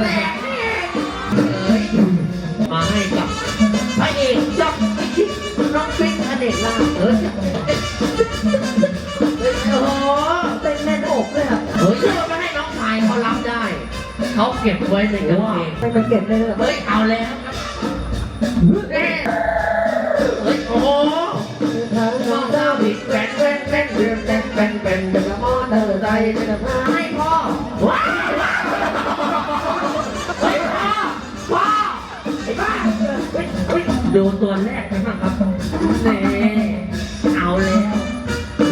มาให้กับพระเอกจอกจิ๊กน้องปิ๊งอเนกลาเอ้ยโอ้โหเต้นแน่นอกเลยอะเฮ้ยเราไม่ให้น้องชายเขารับได้ เขาเก็บไว้ในกางเกงไม่ไปเก็บเลยอะเฮ้ยเอาแล้วครับเฮ้ยโอ้โหมองดาวดิแว่นแว่นแว่นแว่นแว่นแว่นแว่นเดี๋ยวมอเตอร์ไซค์จะมาให้พ่อว้าว ดูตัวแรกกันบ้างครับนี่เอาแล้ว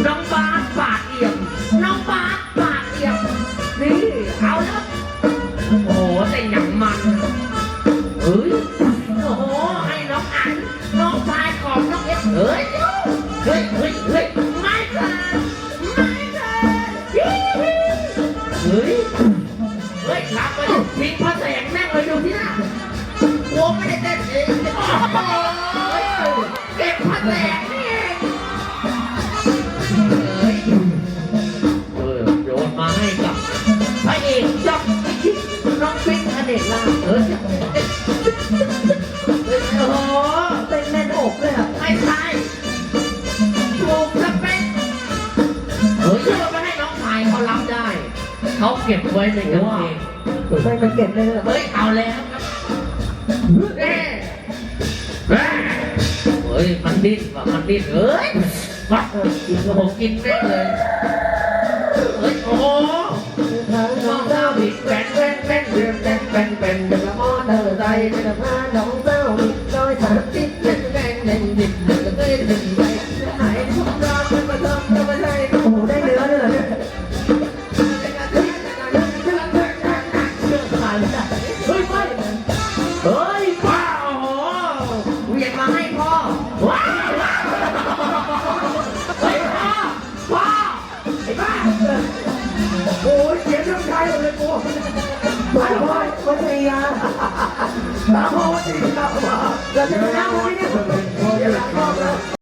น้องบาสปาดเอี่ยม น้องบาสปาดเอี่ยม นี่ เอาแล้วโอ้โหแต่อย่งมันเฮ้ย โอ้โห ให้น้องอัน น้องชายของน้องเอฟเฮ้ย เฮ้ยเฮ้ยเฮ้ยไม่เกินไม่เกินเฮ้ย เฮ้ยรับไปดิทิ้งพระแสงแม่งเลยดูที่หน้า โอ้ไม่ได้เต้นเองโหเก็บพระแสงนี่เองเฮ้ยเออโยนมาให้กับพระเอกจ๊อกน้องปิ๊งอเนกลาภเออโอ้โหเต้นแน่นอกเลยอะไม่ใช่ถูกสเปคเฮ้ยเราไม่ให้น้องชายเขารับได้ เขาเก็บไว้ในกางเกงไม่ไปเก็บเลยอะเฮ้ยเอาแล้ว ดิ้นว่ะมันดิ้นเฮ้ยวัดโอ้โหกินแม่งเลยเฮ้ยโอ้โหมองดาวดิแว่นแว่นแว่นแว่นแว่นแว่นแว่นเดี๋ยวมอเตอร์ไซค์จะมาน้องเจ้าดิร้อยสามสิบแว่นแว่นแว่นดิบเดี๋ยวก็ได้ถึงไปไหนทุกรายหมดเลยกูไปพ่อยวัชรียาตาพ่อวัชรียาเราจะไปนั่งไหมเนี่ย